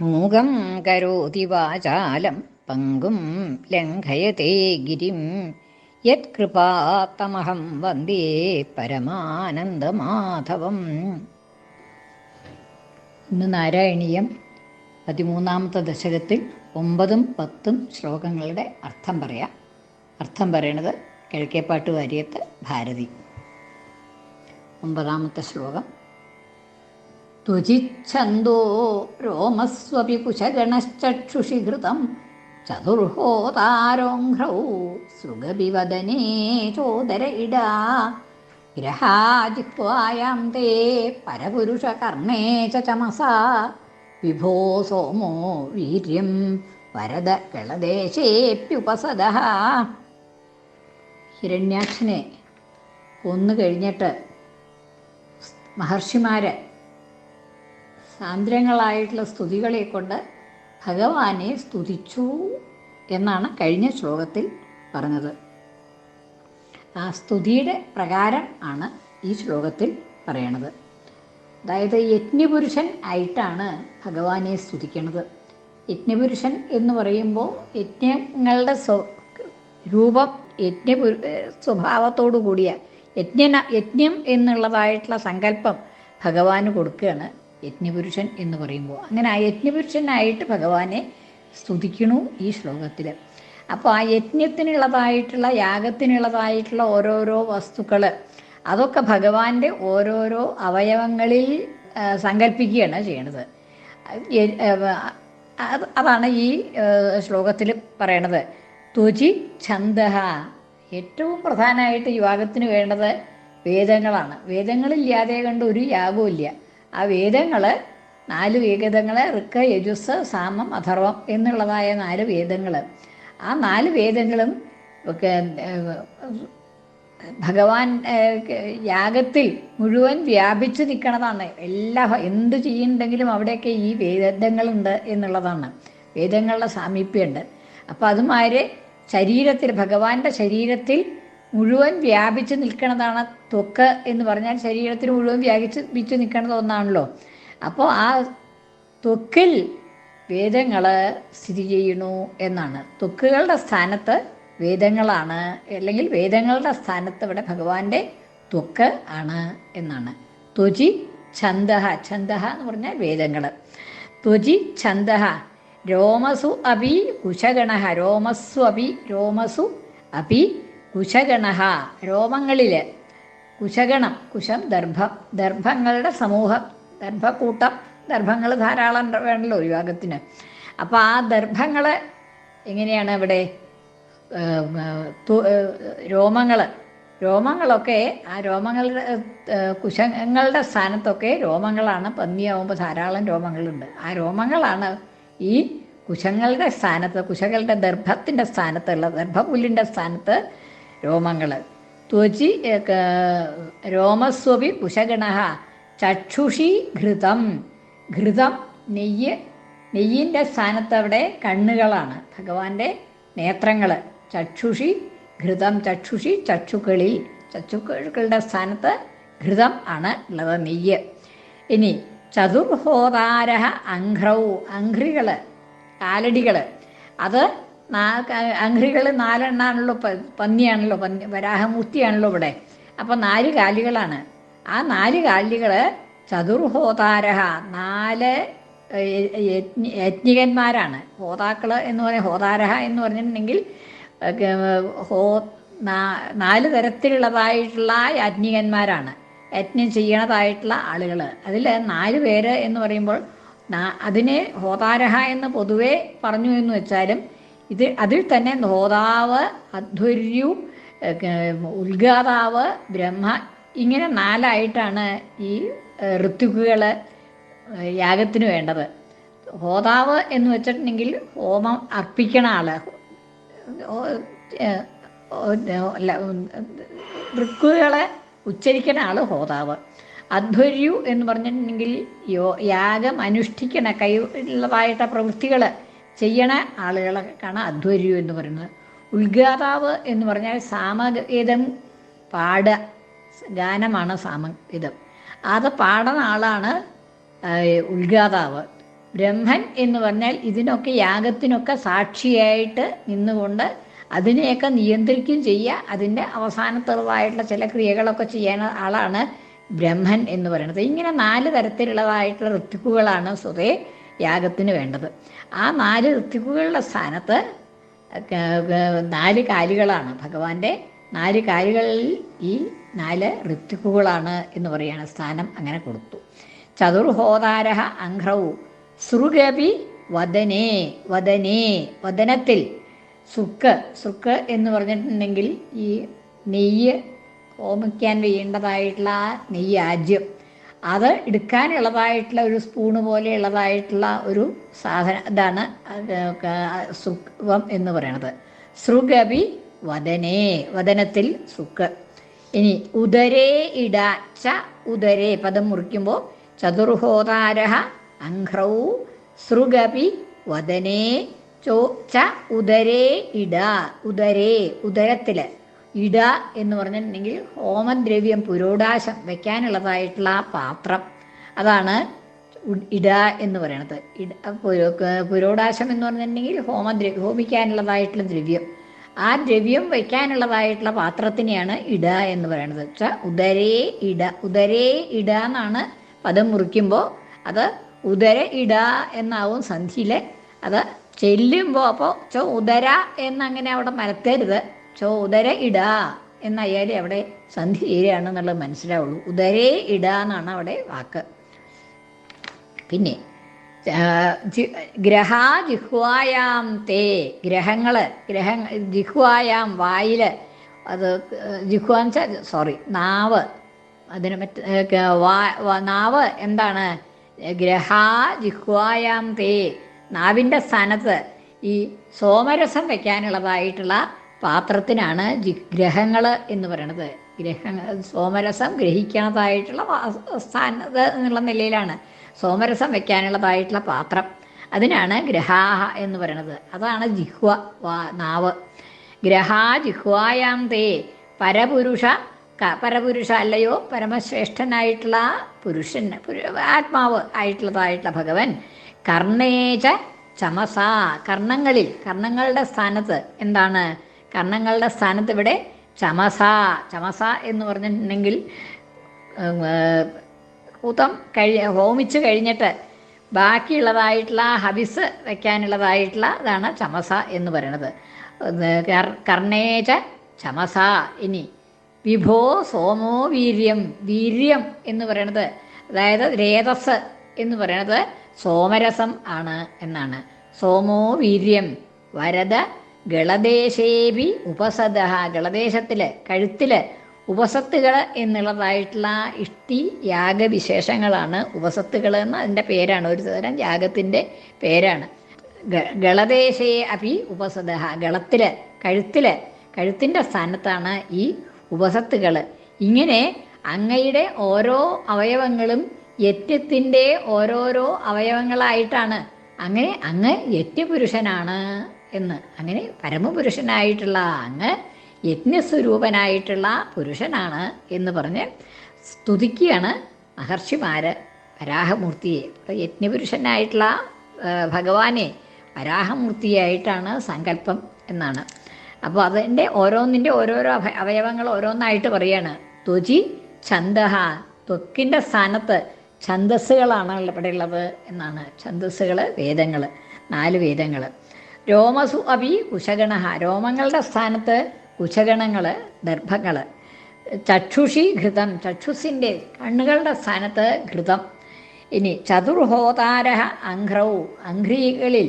മൂകം കരോതി വാചാലം പങ്കും ലംഘയത്തെ ഗിരിം. യത്കൃപാത്തമഹം വന്ദേ പരമാനന്ദമാധവം. ഇന്ന് നാരായണീയം പതിമൂന്നാമത്തെ ദശകത്തിൽ ഒമ്പതും പത്തും ശ്ലോകങ്ങളുടെ അർത്ഥം പറയാം. അർത്ഥം പറയണത് കിഴക്കേപ്പാട്ട് വാര്യത്ത് ഭാരതി. ഒമ്പതാമത്തെ ശ്ലോകം. त्वजिच्छन्दो रोमस्वपि कुशगणश्चक्षुषि घृतं चतुर्होतारोङ्घ्रौ सृगविवदने चोदर इडा ഗ്രഹാജിഹ്വായാം തേ പരപുരുഷകർണേ ച ചമസാ വിഭോ സോമോ വീര്യം വരദ കളദേശേപ്യുപസദ ഹിരണ്യാക്ഷനെ കൊന്നു കഴിഞ്ഞിട്ട് മഹർഷിമാര് സാന്ദ്രങ്ങളായിട്ടുള്ള സ്തുതികളെ കൊണ്ട് ഭഗവാനെ സ്തുതിച്ചു എന്നാണ് കഴിഞ്ഞ ശ്ലോകത്തിൽ പറഞ്ഞത്. ആ സ്തുതിയുടെ പ്രകാരം ആണ് ഈ ശ്ലോകത്തിൽ പറയണത്. അതായത് യജ്ഞപുരുഷൻ ആയിട്ടാണ് ഭഗവാനെ സ്തുതിക്കുന്നത് യജ്ഞപുരുഷൻ എന്ന് പറയുമ്പോൾ യജ്ഞങ്ങളുടെ രൂപം യജ്ഞപുരു സ്വഭാവത്തോടു കൂടിയ യജ്ഞന യജ്ഞം എന്നുള്ളതായിട്ടുള്ള സങ്കല്പം ഭഗവാന് കൊടുക്കുകയാണ്. യജ്ഞപുരുഷൻ എന്ന് പറയുമ്പോൾ. അങ്ങനെ ആ യജ്ഞപുരുഷനായിട്ട് ഭഗവാനെ സ്തുതിക്കണു ഈ ശ്ലോകത്തിൽ അപ്പോൾ ആ യജ്ഞത്തിനുള്ളതായിട്ടുള്ള യാഗത്തിനുള്ളതായിട്ടുള്ള ഓരോരോ വസ്തുക്കൾ അതൊക്കെ ഭഗവാന്റെ ഓരോരോ അവയവങ്ങളിൽ സങ്കല്പിക്കുകയാണ് ചെയ്യണത്. അതാണ് ഈ ശ്ലോകത്തിൽ പറയണത്. തുചി ഛന്ദഹ. ഏറ്റവും പ്രധാനമായിട്ട് യാഗത്തിന് വേണ്ടത് വേദങ്ങളാണ്. വേദങ്ങളില്ലാതെ കണ്ട് ഒരു യാഗവും ഇല്ല ആ വേദങ്ങൾ നാല് വേദങ്ങൾ ഋക്ക യജുസ് സാമം അഥർവം എന്നുള്ളതായ നാല് വേദങ്ങൾ ആ നാല് വേദങ്ങളും ഭഗവാൻ യാഗത്തിൽ മുഴുവൻ വ്യാപിച്ചു നിൽക്കണതാണ്. എല്ലാ എന്ത് ചെയ്യുന്നുണ്ടെങ്കിലും അവിടെയൊക്കെ ഈ വേദങ്ങളുണ്ട് എന്നുള്ളതാണ്. വേദങ്ങളുടെ സാമീപ്യമുണ്ട്. അപ്പോൾ അതുമാര് ശരീരത്തിൽ ഭഗവാന്റെ ശരീരത്തിൽ മുഴുവൻ വ്യാപിച്ച് നിൽക്കുന്നതാണ് ത്വക്ക് എന്ന് പറഞ്ഞാൽ ശരീരത്തിന് മുഴുവൻ വ്യാപിച്ച് വിച്ച് നിൽക്കുന്നത് ഒന്നാണല്ലോ. അപ്പോൾ ആ ത്വക്കിൽ വേദങ്ങൾ സ്ഥിതി ചെയ്യുന്നു എന്നാണ്. ത്വക്കുകളുടെ സ്ഥാനത്ത് വേദങ്ങളാണ് അല്ലെങ്കിൽ വേദങ്ങളുടെ സ്ഥാനത്ത് ഇവിടെ ഭഗവാന്റെ ത്വക്ക് ആണ് എന്നാണ്. ത്വജി ഛന്ദഹ ഛന്ദഹ എന്ന് പറഞ്ഞാൽ വേദങ്ങൾ ത്വജി ഛന്ദഹ രോമസു അപി കുശഗണ രോമസ്വ അപി രോമസു അപി കുശഗണ രോമങ്ങളിൽ കുശഗണം കുശം ദർഭം. ദർഭങ്ങളുടെ സമൂഹം. ദർഭക്കൂട്ടം. ദർഭങ്ങൾ ധാരാളം വേണമല്ലോ ഒരു അപ്പോൾ ആ ദർഭങ്ങൾ എങ്ങനെയാണ് ഇവിടെ? രോമങ്ങൾ രോമങ്ങളൊക്കെ ആ രോമങ്ങളുടെ കുശങ്ങളുടെ സ്ഥാനത്തൊക്കെ രോമങ്ങളാണ്. പന്നിയാവുമ്പോൾ ധാരാളം രോമങ്ങളുണ്ട്. ആ രോമങ്ങളാണ് ഈ കുശങ്ങളുടെ സ്ഥാനത്ത് കുശകളുടെ ദർഭത്തിന്റെ സ്ഥാനത്തുള്ള ദർഭപുല്ലിന്റെ സ്ഥാനത്ത് രോമങ്ങൾ ത്വചി രോമസ്വപി കുശഗണ ചക്ഷുഷി ഘൃതം. ഘൃതം നെയ്യ് നെയ്യിന്റെ സ്ഥാനത്ത് അവിടെ കണ്ണുകളാണ്. ഭഗവാന്റെ നേത്രങ്ങൾ ചക്ഷുഷി ഘൃതം ചക്ഷുഷി ചക്ഷുക്കളിൽ. ചക്ഷുക്കളുടെ സ്ഥാനത്ത് ഘൃതം ആണ് ഉള്ളത് നെയ്യ്. ഇനി ചതുർഹോതാര അംഘ്രൗ അംഘ്രികൾ കാലടികൾ അത് അഘ്രികൾ നാലെണ്ണാണല്ലോ പന്നിയാണല്ലോ പന്നി വരാഹമൂർത്തിയാണല്ലോ ഇവിടെ. അപ്പം നാല് കാലികളാണ്. ആ നാല് കാലികൾ ചതുർഹോതാര നാല് യജ്ഞികന്മാരാണ്. ഹോതാക്കൾ എന്ന് പറയുന്ന ഹോതാരഹ എന്ന് പറഞ്ഞിട്ടുണ്ടെങ്കിൽ ഹോ നാല് തരത്തിലുള്ളതായിട്ടുള്ള യജ്ഞികന്മാരാണ്. യജ്ഞം ചെയ്യണതായിട്ടുള്ള ആളുകൾ അതിൽ നാല് പേര് എന്ന് പറയുമ്പോൾ അതിനെ ഹോതാരഹ എന്ന് പൊതുവേ പറഞ്ഞു എന്ന് വെച്ചാലും ഇത് അതിൽ തന്നെ നോതാവ് അധ്വര്യു ഉദ്ഗാതാവ് ബ്രഹ്മ ഇങ്ങനെ നാലായിട്ടാണ് ഈ ഋത്തുക്കുകൾ യാഗത്തിന് വേണ്ടത്. ഹോതാവ് എന്ന് വെച്ചിട്ടുണ്ടെങ്കിൽ ഹോമം അർപ്പിക്കണ ആൾ. ഋക്കുകളെ ഉച്ചരിക്കണ ആൾ ഹോതാവ്. അധ്വര്യു എന്ന് പറഞ്ഞിട്ടുണ്ടെങ്കിൽ യോ യാഗം അനുഷ്ഠിക്കണ കൈ ഉള്ളതായിട്ട പ്രവൃത്തികൾ ചെയ്യണ ആളുകളൊക്കെയാണ് അധ്വര്യു എന്ന് പറയുന്നത്. ഉദ്ഗാതാവ് എന്ന് പറഞ്ഞാൽ സാമഗീതം പാട ഗാനമാണ് സാമഗീതം. അത് പാടുന്ന ആളാണ് ഉദ്ഗാതാവ് ബ്രഹ്മൻ എന്ന് പറഞ്ഞാൽ ഇതിനൊക്കെ യാഗത്തിനൊക്കെ സാക്ഷിയായിട്ട് നിന്നുകൊണ്ട് അതിനെയൊക്കെ നിയന്ത്രിക്കുകയും ചെയ്യുക. അതിന്റെ അവസാനത്തുള്ളതായിട്ടുള്ള ചില ക്രിയകളൊക്കെ ചെയ്യാൻ ആളാണ് ബ്രഹ്മൻ എന്ന് പറയുന്നത്. ഇങ്ങനെ നാല് തരത്തിലുള്ളതായിട്ടുള്ള ഋത്തുക്കുകളാണ് സ്വതേ യാഗത്തിന് വേണ്ടത്. ആ നാല് ഋത്തിക്കുകളുടെ സ്ഥാനത്ത് നാല് കാലുകളാണ്. ഭഗവാന്റെ നാല് കാലുകളിൽ ഈ നാല് ഋത്തിക്കുകളാണ് എന്ന് പറയുകയാണ് സ്ഥാനം അങ്ങനെ കൊടുത്തു. ചതുർഹോതാര അംഘ്രവു സൃഗപി വദനേ വദനേ വദനത്തിൽ. സുക്ക് സുക്ക് എന്ന് പറഞ്ഞിട്ടുണ്ടെങ്കിൽ ഈ നെയ്യ് ഹോമിക്കാൻ വേണ്ടതായിട്ടുള്ള ആ നെയ്യ് അത് എടുക്കാനുള്ളതായിട്ടുള്ള ഒരു സ്പൂണ് പോലെയുള്ളതായിട്ടുള്ള ഒരു സാധനം ഇതാണ് സുഖം എന്ന് പറയണത്. സൃഗപി വദനേ വദനത്തിൽ സുഖ. ഇനി ഉദരേ ഇട ച ഉദരേ പദം മുറിക്കുമ്പോൾ ചതുർഹോതാര അംഘ്രൗ സൃഗപി വദനേ ചോ ച ഉദരേ ഇട ഉദരേ ഉദരത്തിൽ ഇട എന്ന് പറഞ്ഞിട്ടുണ്ടെങ്കിൽ ഹോമദ്രവ്യം പുരോടാശം വെക്കാനുള്ളതായിട്ടുള്ള ആ പാത്രം. അതാണ് ഇട എന്ന് പറയണത്. ഇട പുരോടാശം എന്ന് പറഞ്ഞിട്ടുണ്ടെങ്കിൽ ഹോമദ്രവ്യം ഹോമിക്കാനുള്ളതായിട്ടുള്ള ദ്രവ്യം. ആ ദ്രവ്യം വയ്ക്കാനുള്ളതായിട്ടുള്ള പാത്രത്തിനെയാണ് ഇട എന്ന് പറയുന്നത് വെച്ചാൽ ഉദരേ ഇട. ഉദരേ ഇട എന്നാണ് പദം മുറിക്കുമ്പോൾ അത് ഉദര ഇട എന്നാവും സന്ധിയിൽ അത് ചെല്ലുമ്പോൾ അപ്പോൾ ഉദര എന്നങ്ങനെ അവിടെ മരത്തരുത് ചോ ഉദര ഇട എന്നായാലും അവിടെ സന്ധി എന്നുള്ളത് മനസ്സിലാവുള്ളൂ. ഉദരേ ഇട എന്നാണ് അവിടെ വാക്ക്. പിന്നെ ഗ്രഹാ ജിഹ്വായാം തേ ഗ്രഹങ്ങൾ ഗ്രഹ ജിഹ്വായാം വായിൽ അത് വെച്ചാൽ സോറി നാവ്. അതിന് മറ്റ് നാവ് എന്താണ്? ഗ്രഹാ ജിഹ്വായാം തേ നാവിന്റെ സ്ഥാനത്ത് ഈ സോമരസം വെക്കാനുള്ളതായിട്ടുള്ള പാത്രത്തിനാണ് ഗ്രഹങ്ങൾ എന്ന് പറയണത്. ഗ്രഹങ്ങൾ സോമരസം ഗ്രഹിക്കാനതായിട്ടുള്ള സ്ഥാനത്ത് എന്നുള്ള നിലയിലാണ്. സോമരസം വെക്കാനുള്ളതായിട്ടുള്ള പാത്രം. അതിനാണ് ഗ്രഹാഹ എന്ന് പറയണത്. അതാണ് ജിഹ്വ നാവ്. ഗ്രഹാ ജിഹ്വായാം തേ പരപുരുഷ പരപുരുഷ അല്ലയോ പരമശ്രേഷ്ഠനായിട്ടുള്ള പുരുഷൻ പുരു- ആത്മാവ് ആയിട്ടുള്ളതായിട്ടുള്ള ഭഗവൻ. കർണേച ചമസ കർണങ്ങളിൽ കർണങ്ങളുടെ സ്ഥാനത്ത് എന്താണ്? കർണങ്ങളുടെ സ്ഥാനത്ത് ഇവിടെ ചമസ ചമസ എന്ന് പറഞ്ഞിട്ടുണ്ടെങ്കിൽ കൂത്തം കഴി ഹോമിച്ച് കഴിഞ്ഞിട്ട് ബാക്കിയുള്ളതായിട്ടുള്ള ഹബിസ് വയ്ക്കാനുള്ളതായിട്ടുള്ള ഇതാണ് ചമസ എന്ന് പറയണത്. കർണേച ചമസ. ഇനി വിഭോ സോമോ വീര്യം വീര്യം എന്ന് പറയണത് അതായത് രേതസ് എന്ന് പറയണത് സോമരസം ആണ് എന്നാണ്. സോമോ വീര്യം വരദ ഗളദേശേപി ഉപസദ. ഗളദേശത്തിൽ കഴുത്തിൽ ഉപസത്തുകൾ എന്നുള്ളതായിട്ടുള്ള ഇഷ്ടി യാഗവിശേഷങ്ങളാണ് ഉപസത്തുകൾ എന്ന് അതിന്റെ പേരാണ്. ഒരു തരം യാഗത്തിന്റെ പേരാണ്. ഗളദേശേ അപി ഉപസദ. ഗളത്തിൽ കഴുത്തിൽ കഴുത്തിന്റെ സ്ഥാനത്താണ് ഈ ഉപസത്തുകൾ ഇങ്ങനെ അങ്ങയുടെ ഓരോ അവയവങ്ങളും യറ്റത്തിന്റെ ഓരോരോ അവയവങ്ങളായിട്ടാണ്. അങ്ങനെ അങ്ങ് യജ്ഞപുരുഷനാണ് എന്ന്. അങ്ങനെ പരമപുരുഷനായിട്ടുള്ള അങ്ങ് യജ്ഞസ്വരൂപനായിട്ടുള്ള പുരുഷനാണ് എന്ന് പറഞ്ഞ് സ്തുതിക്കുകയാണ് മഹർഷിമാര് വരാഹമൂർത്തിയെ. യജ്ഞപുരുഷനായിട്ടുള്ള ഭഗവാനെ വരാഹമൂർത്തിയായിട്ടാണ് സങ്കല്പം എന്നാണ്. അപ്പോൾ അതിന്റെ ഓരോന്നിന്റെ ഓരോരോ അവ- അവയവങ്ങൾ ഓരോന്നായിട്ട് പറയാണ്. ത്വചി ഛന്ദഹ ത്വക്കിന്റെ സ്ഥാനത്ത് ഛന്ദസ്സുകളാണ് ഇവിടെ ഉള്ളത് എന്നാണ്. ഛന്ദസ്സുകൾ വേദങ്ങൾ നാല് വേദങ്ങൾ രോമസു അപി കുശഗണ. രോമങ്ങളുടെ സ്ഥാനത്ത് കുശഗണങ്ങൾ ദർഭങ്ങൾ ചക്ഷുഷി ഘൃതം ചക്ഷുസിന്റെ കണ്ണുകളുടെ സ്ഥാനത്ത് ഘൃതം. ഇനി ചതുർഹോതാര അംഘ്രൗ അംഘ്രികളിൽ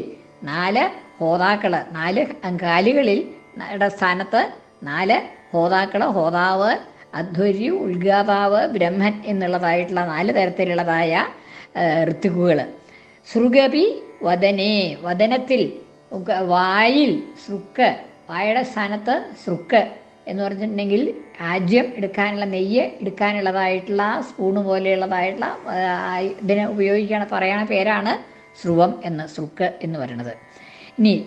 നാല് ഹോതാക്കൾ നാല് കാലുകളിൽ സ്ഥാനത്ത് നാല് ഹോതാക്കൾ ഹോതാവ് അധ്വര്യു ഉദ്ഗാതാവ് ബ്രഹ്മൻ എന്നുള്ളതായിട്ടുള്ള നാല് തരത്തിലുള്ളതായ ഋത്തുക്കുകൾ സൃഗപി വദനേ വദനത്തിൽ വായിൽ സൃക്ക് വായുടെ സ്ഥാനത്ത് സൃക്ക് എന്ന് പറഞ്ഞിട്ടുണ്ടെങ്കിൽ ആജ്യം എടുക്കാനുള്ള നെയ്യ് എടുക്കാനുള്ളതായിട്ടുള്ള സ്പൂണ് പോലെയുള്ളതായിട്ടുള്ള ഇതിനെ ഉപയോഗിക്കുകയാണ് പറയുന്ന പേരാണ് സ്രുവം എന്ന് സൃക്ക് എന്ന് പറയുന്നത്. ഇനി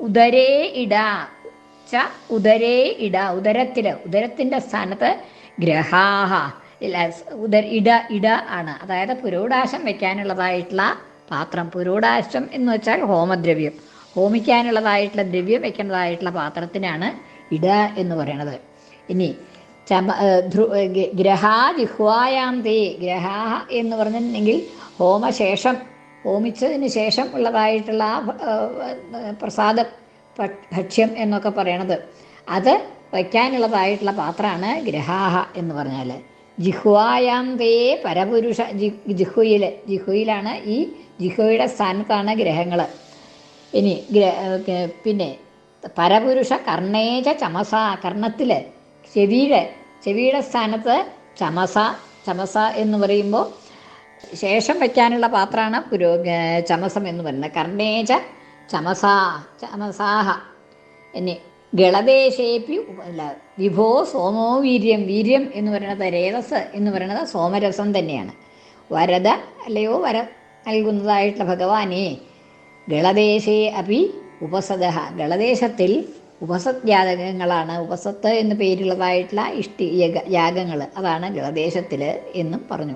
ഉദരേ ഇട ച ഉദരേ ഇട ഉദരത്തിൽ ഉദരത്തിന്റെ സ്ഥാനത്ത് ഗ്രഹാഹ ഇല്ല ഉദര ഇട ഇട ആണ്. അതായത് പുരോടാശം വെക്കാനുള്ളതായിട്ടുള്ള പാത്രം. പുരോടാശം എന്ന് വെച്ചാൽ ഹോമദ്രവ്യം. ഹോമിക്കാനുള്ളതായിട്ടുള്ള ദ്രവ്യം വെക്കേണ്ടതായിട്ടുള്ള പാത്രത്തിനാണ് ഇട എന്ന് പറയണത്. ഇനി ചമ ഗ്രഹാ ജിഹ്വായാം തേ ഗ്രഹാ എന്ന് പറഞ്ഞിട്ടുണ്ടെങ്കിൽ ഹോമശേഷം ഹോമിച്ചതിന് ശേഷം ഉള്ളതായിട്ടുള്ള പ്രസാദ ഭക്ഷ്യം എന്നൊക്കെ പറയണത്. അത് വയ്ക്കാനുള്ളതായിട്ടുള്ള പാത്രമാണ് ഗ്രഹാഹ എന്ന് പറഞ്ഞാൽ ജിഹ്വായാം തേ പരപുരുഷ ജി ജിഹ്വയിൽ ജിഹ്വയിലാണ് ഈ ജിഹ്വയുടെ സ്ഥാനത്താണ് ഗ്രഹങ്ങൾ ഇനി പിന്നെ പരപുരുഷ കർണേജ ചമസ കർണത്തിൽ ചെവിയുടെ ചെവിയുടെ സ്ഥാനത്ത് ചമസ ചമസ എന്ന് പറയുമ്പോൾ ശേഷം വയ്ക്കാനുള്ള പാത്രമാണ് പുരോ ചമസം എന്ന് പറയുന്നത്. കർണേജ ചമസ ചമസാഹ. ഇനി ഗളദേശേപ്പി അല്ല വിഭോ സോമോ വീര്യം വീര്യം എന്ന് പറയുന്നത് രേതസ് എന്ന് പറയുന്നത് സോമരസം തന്നെയാണ്. വരദ അല്ലയോ വര നൽകുന്നതായിട്ടുള്ള ഭഗവാനെ ഗളദേശേ അപി ഉപസദ ഗളദേശത്തിൽ ഉപസത് ജാതകങ്ങളാണ് ഉപസത്ത് എന്ന് പേരുള്ളതായിട്ടുള്ള ഇഷ്ടി യാഗങ്ങൾ അതാണ് ഗളദേശത്തിൽ എന്നും പറഞ്ഞു.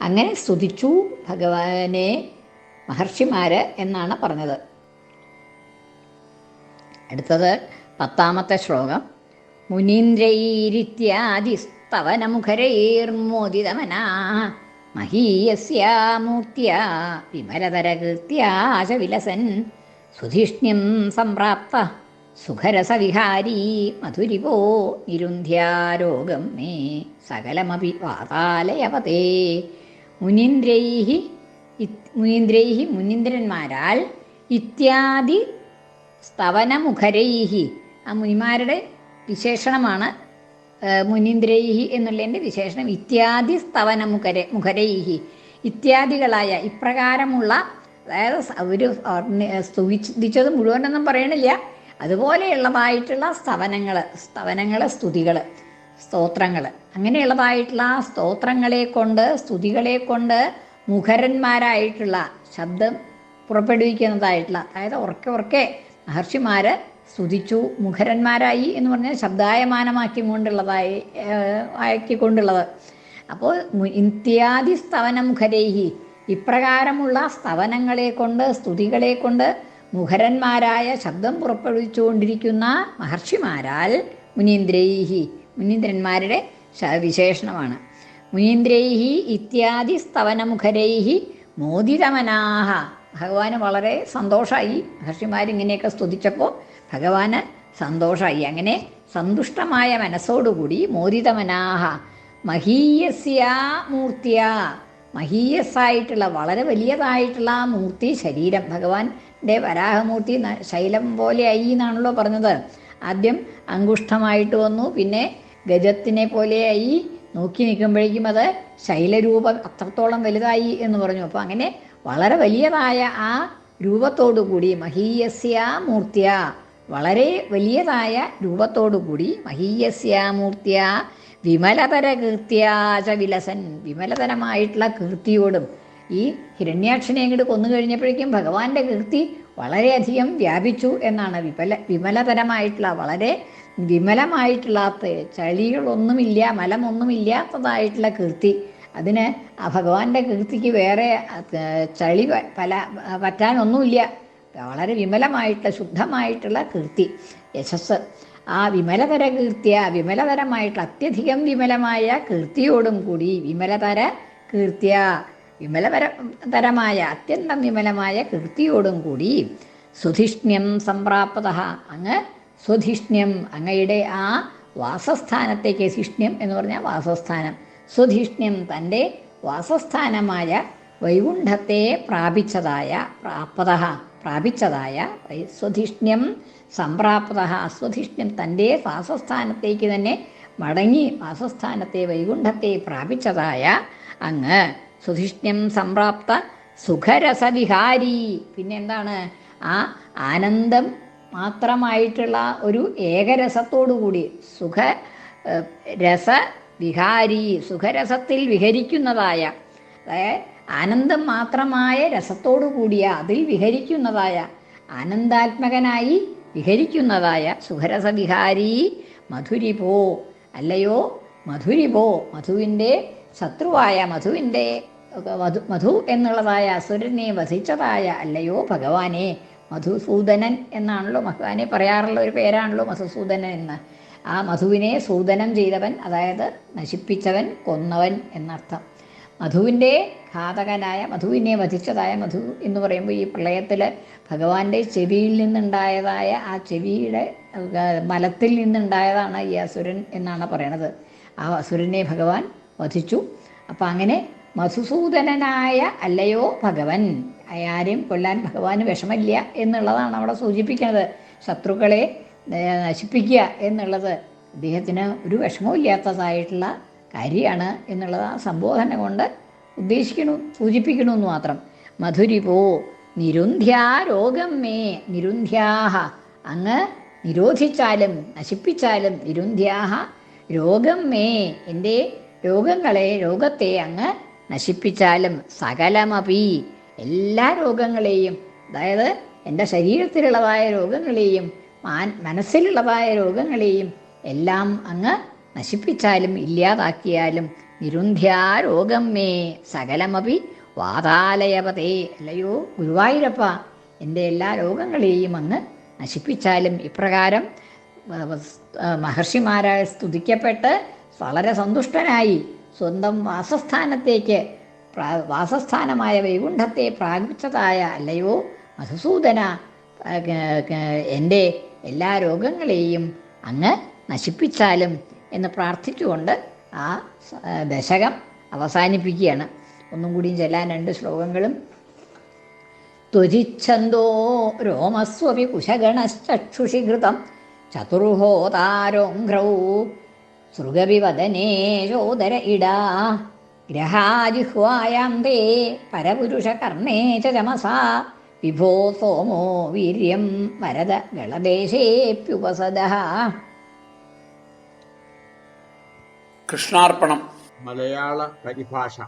അങ്ങനെ സ്തുതിച്ചു ഭഗവാനെ മഹർഷിമാര് എന്നാണ് പറഞ്ഞത്. അടുത്തത് പത്താമത്തെ ശ്ലോകം. മുനീന്ദ്രൈരിത്യാദി സ്തവനമുഖരൈർമോദിതമനാ മഹീയസ്യാമൂർത്തിയ വിമലതരകൃത്യാശവിലസൻ സുധിഷ്ണ്യം സംപ്രാപ്ത സുഖരസവിഹാരീ മധുരിവോ നിരുന്ധ്യാരോഗം മേ സകലമപി വാതാലയവതേ. മുനീന്ദ്രൈ മുനീന്ദ്രൈഹി മുനീന്ദ്രന്മാരാൽ ഇത്യാദി സ്തവനമുഖരൈഹി. ആ മുനിമാരുടെ വിശേഷണമാണ് മുനീന്ദ്രൈഹി എന്നുള്ളതിന്റെ വിശേഷണം ഇത്യാദി സ്തവന മുഖര മുഖരൈഹി. ഇത്യാദികളായ ഇപ്രകാരമുള്ള അതായത് ഒരു സ്തുതിച്ചത് മുഴുവനൊന്നും പറയണില്ല. അതുപോലെയുള്ളതായിട്ടുള്ള സ്തവനങ്ങൾ സ്തവനങ്ങൾ സ്തുതികൾ സ്തോത്രങ്ങൾ അങ്ങനെയുള്ളതായിട്ടുള്ള സ്തോത്രങ്ങളെ കൊണ്ട് സ്തുതികളെ കൊണ്ട് മുഖരന്മാരായിട്ടുള്ള ശബ്ദം പുറപ്പെടുവിക്കുന്നതായിട്ടുള്ള അതായത് ഉറക്കെ ഉറക്കെ മഹർഷിമാര് സ്തുതിച്ചു മുഖരന്മാരായി എന്ന് പറഞ്ഞാൽ ശബ്ദായമാനമാക്കി കൊണ്ടുള്ളതായി ആക്കിക്കൊണ്ടുള്ളത്. അപ്പോൾ ഇത്യാദി സ്തവന മുഖരേഹി ഇപ്രകാരമുള്ള സ്തവനങ്ങളെ കൊണ്ട് സ്തുതികളെ കൊണ്ട് മുഖരന്മാരായ ശബ്ദം പുറപ്പെടുവിച്ചുകൊണ്ടിരിക്കുന്ന മഹർഷിമാരാൽ മുനീന്ദ്രൈഹി മുനീന്ദ്രന്മാരുടെ വിശേഷണമാണ്. മുനീന്ദ്രൈഹി ഇത്യാദി സ്തവനമുഖരൈഹി മോദിതമനാഹ ഭഗവാന് വളരെ സന്തോഷമായി മഹർഷിമാരിങ്ങനെയൊക്കെ സ്തുതിച്ചപ്പോൾ ഭഗവാന് സന്തോഷമായി അങ്ങനെ സന്തുഷ്ടമായ മനസ്സോടുകൂടി മോദിതമനാഹ മഹീയസ്യ മൂർത്തിയ. മഹീയസായിട്ടുള്ള വളരെ വലിയതായിട്ടുള്ള ആ മൂർത്തി ശരീരം. ഭഗവാന്റെ വരാഹമൂർത്തി ശൈലം പോലെയായി എന്നാണല്ലോ പറഞ്ഞത്. ആദ്യം അങ്കുഷ്ഠമായിട്ട് വന്നു പിന്നെ ഗജത്തിനെ പോലെയായി നോക്കി നിൽക്കുമ്പോഴേക്കും അത് ശൈലരൂപം അത്രത്തോളം വലുതായി എന്ന് പറഞ്ഞു. അപ്പോൾ അങ്ങനെ വളരെ വലിയതായ ആ രൂപത്തോടു കൂടി മഹീയസ്യ മൂർത്തിയ വളരെ വലിയതായ രൂപത്തോടു കൂടി മഹീയസ്യ മൂർത്തിയ വിമലതര കീർത്തിയാച വിലസൻ. വിമലതരമായിട്ടുള്ള കീർത്തിയോടും ഈ ഹിരണ്യാക്ഷനെ അങ്ങോട്ട് കൊന്നു കഴിഞ്ഞപ്പോഴേക്കും ഭഗവാന്റെ കീർത്തി വളരെയധികം വ്യാപിച്ചു എന്നാണ് വിമല വിമലതരമായിട്ടുള്ള വളരെ വിമലമായിട്ടുള്ള ചളികളൊന്നുമില്ല മലമൊന്നുമില്ലാത്തതായിട്ടുള്ള കീർത്തി. അതിന് ആ ഭഗവാന്റെ കീർത്തിക്ക് വേറെ ചളി പല പറ്റാനൊന്നുമില്ല. വളരെ വിമലമായിട്ടുള്ള ശുദ്ധമായിട്ടുള്ള കീർത്തി യശസ്. ആ വിമലതര കീർത്തിയ വിമലതരമായിട്ടുള്ള അത്യധികം വിമലമായ കീർത്തിയോടും കൂടി വിമലതര കീർത്തിയ വിമലപര തരമായ അത്യന്തം വിമലമായ കീർത്തിയോടും കൂടി സുധിഷ്ണ്യം സംപ്രാപ്ത. അങ്ങ് സുധിഷ്ണ്യം അങ്ങയുടെ ആ വാസസ്ഥാനത്തേക്ക് ശിഷ്ണ്യം എന്ന് പറഞ്ഞാൽ വാസസ്ഥാനം. സ്വധിഷ്ണ്യം തന്റെ വാസസ്ഥാനമായ വൈകുണ്ഠത്തെ പ്രാപിച്ചതായ പ്രാപ്ത പ്രാപിച്ചതായ സ്വധിഷ്ണ്യം സംപ്രാപ്ത സുധിഷ്ണ്യം തന്റെ വാസസ്ഥാനത്തേക്ക് തന്നെ മടങ്ങി വാസസ്ഥാനത്തെ വൈകുണ്ഠത്തെ പ്രാപിച്ചതായ അങ്ങ് സുധിഷ്ണ്യം സംപ്രാപ്ത സുഖരസവിഹാരി. പിന്നെന്താണ് ആ ആനന്ദം മാത്രമായിട്ടുള്ള ഒരു ഏകരസത്തോടു കൂടി സുഖ രസ വിഹാരി സുഖരസത്തിൽ വിഹരിക്കുന്നതായ ആനന്ദം മാത്രമായ രസത്തോടു കൂടിയ അതിൽ വിഹരിക്കുന്നതായ ആനന്ദാത്മകനായി വിഹരിക്കുന്നതായ സുഖരസവിഹാരി മധുരിപോ അല്ലയോ? മധുരിപോ മധുവിന്റെ ശത്രുവായ മധുവിന്റെ മധു മധു എന്നുള്ളതായ അസുരനെ വധിച്ചതായ അല്ലയോ? ഭഗവാനെ മധുസൂദനൻ എന്നാണല്ലോ ഭഗവാനെ പറയാറുള്ള ഒരു പേരാണല്ലോ മധുസൂദനൻ എന്ന്. ആ മധുവിനെ സൂദനം ചെയ്തവൻ അതായത് നശിപ്പിച്ചവൻ കൊന്നവൻ എന്നർത്ഥം. മധുവിന്റെ ഘാതകനായ മധുവിനെ വധിച്ചതായ മധു എന്ന് പറയുമ്പോൾ ഈ പ്രളയത്തിൽ ഭഗവാന്റെ ചെവിയിൽ നിന്നുണ്ടായതായ ആ ചെവിയുടെ മലത്തിൽ നിന്നുണ്ടായതാണ് ഈ അസുരൻ എന്നാണ് പറയണത്. ആ അസുരനെ ഭഗവാൻ വധിച്ചു. അപ്പം അങ്ങനെ മധുസൂദനനായ അല്ലയോ ഭഗവൻ ആരെയും കൊല്ലാൻ ഭഗവാന് വിഷമില്ല എന്നുള്ളതാണ് അവിടെ സൂചിപ്പിക്കുന്നത്. ശത്രുക്കളെ നശിപ്പിക്കുക എന്നുള്ളത് അദ്ദേഹത്തിന് ഒരു വിഷമവും ഇല്ലാത്തതായിട്ടുള്ള കാര്യമാണ് എന്നുള്ളത് ആ സംബോധന കൊണ്ട് ഉദ്ദേശിക്കണു സൂചിപ്പിക്കണു എന്ന് മാത്രം മധുരിപോ നിരുന്ധ്യാ രോഗം മേ നിരുന്ധ്യാഹ. അങ്ങ് നിരോധിച്ചാലും നശിപ്പിച്ചാലും നിരുന്ധ്യാഹ. രോഗം മേ എന്റെ രോഗങ്ങളെ രോഗത്തെ അങ്ങ് നശിപ്പിച്ചാലും സകലമപി. എല്ലാ രോഗങ്ങളെയും അതായത് എന്റെ ശരീരത്തിലുള്ളതായ രോഗങ്ങളെയും മനസ്സിലുള്ളതായ രോഗങ്ങളെയും എല്ലാം അങ്ങ് നശിപ്പിച്ചാലും ഇല്ലാതാക്കിയാലും നിരുന്ധ്യാ രോഗം മേ സകലമപി വാതാലയപതേ. അല്ലയോ ഗുരുവായൂരപ്പ എന്റെ എല്ലാ രോഗങ്ങളെയും അങ്ങ് നശിപ്പിച്ചാലും ഇപ്രകാരം മഹർഷിമാരായ സ്തുതിക്കപ്പെട്ട് വളരെ സന്തുഷ്ടനായി സ്വന്തം വാസസ്ഥാനത്തേക്ക് വാസസ്ഥാനമായ വൈകുണ്ഠത്തെ പ്രാപിച്ചതായ അല്ലയോ മധുസൂദന എന്റെ എല്ലാ രോഗങ്ങളെയും അങ്ങ് നശിപ്പിച്ചാലും എന്ന് പ്രാർത്ഥിച്ചുകൊണ്ട് ആ ദശകം അവസാനിപ്പിക്കുകയാണ്. ഒന്നും കൂടിയും ചെല്ലാൻ രണ്ട് ശ്ലോകങ്ങളും. ത്വജിച്ഛന്തോ രോമസ്വപി കുശഗണശ്ചക്ഷുഷി ഘൃതം ചതുർഹോതാരോഘ്രൗ സൃഗവിവദനേ ചോദര ഇടാ ഗ്രഹാജിഹ്വായാം തേ പരപുരുഷകർണേ കർണേ ചമസാ വിഭോ സോമോ വീര്യം വരദ ഗളദേശേപ്യുപസദ കൃഷ്ണാർപ്പണം. മലയാള പരിഭാഷ.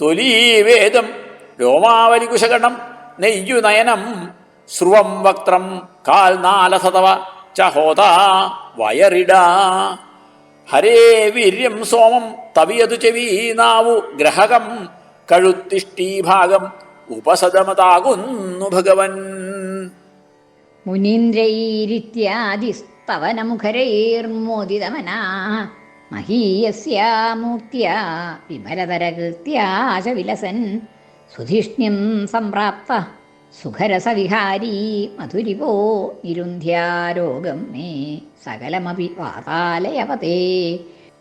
തൊലീവേദം രോമാവലികുശകണം നെയ്യുനയനം സ്രുവം വക്ത്രം കാൽ നാലസതവ ചഹോത വയറിട. ഹരേ വീര്യം സോമം തവിയതു ചെവീനാവു ഗ്രഹകം കഴുത്തിഷ്ടീഭാഗം ഉപസദമതാകുന്നു ഭഗവൻ. മുനീന്ദ്രൈരിത്യാദിസ്തവനമുഖരൈർമോദിതമനാ. മഹീയസ്യാ മൂർത്തിയാ വിമലതരകൃത്യാ ച വിലസൻ സുധിഷ്ണ്യം സംപ്രാപ്ത സുഖരസവിഹാരീ മധുരിപോ നിരുന്ധ്യാരോഗം മേ സകലമപി വാതാലയവതേ.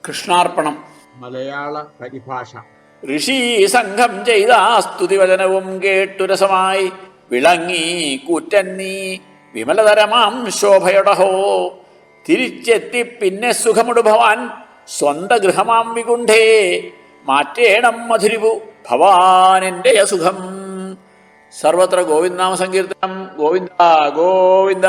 കൃഷ്ണാർപ്പണം. മലയാള പരിഭാഷ. ഋഷി സംഘം ചെയ്ത സ്തുതിവചനവും കേട്ടുരസമായി. വിളങ്ങി കൂറ്റൻ നീ വിമലതരമാം ശോഭയൊടഹോ. തിരിച്ചെത്തി പിന്നെ സുഖമുടു ഭവാൻ സ്വന്ത ഗൃഹമാം വികുണ്ഠേ. മാറ്റേണം മധുരിപു ഭവാനെന്റെ അസുഖം. സർവത്ര ഗോവിന്ദനാമ സങ്കീർത്തനം ഗോവിന്ദ ഗോവിന്ദ.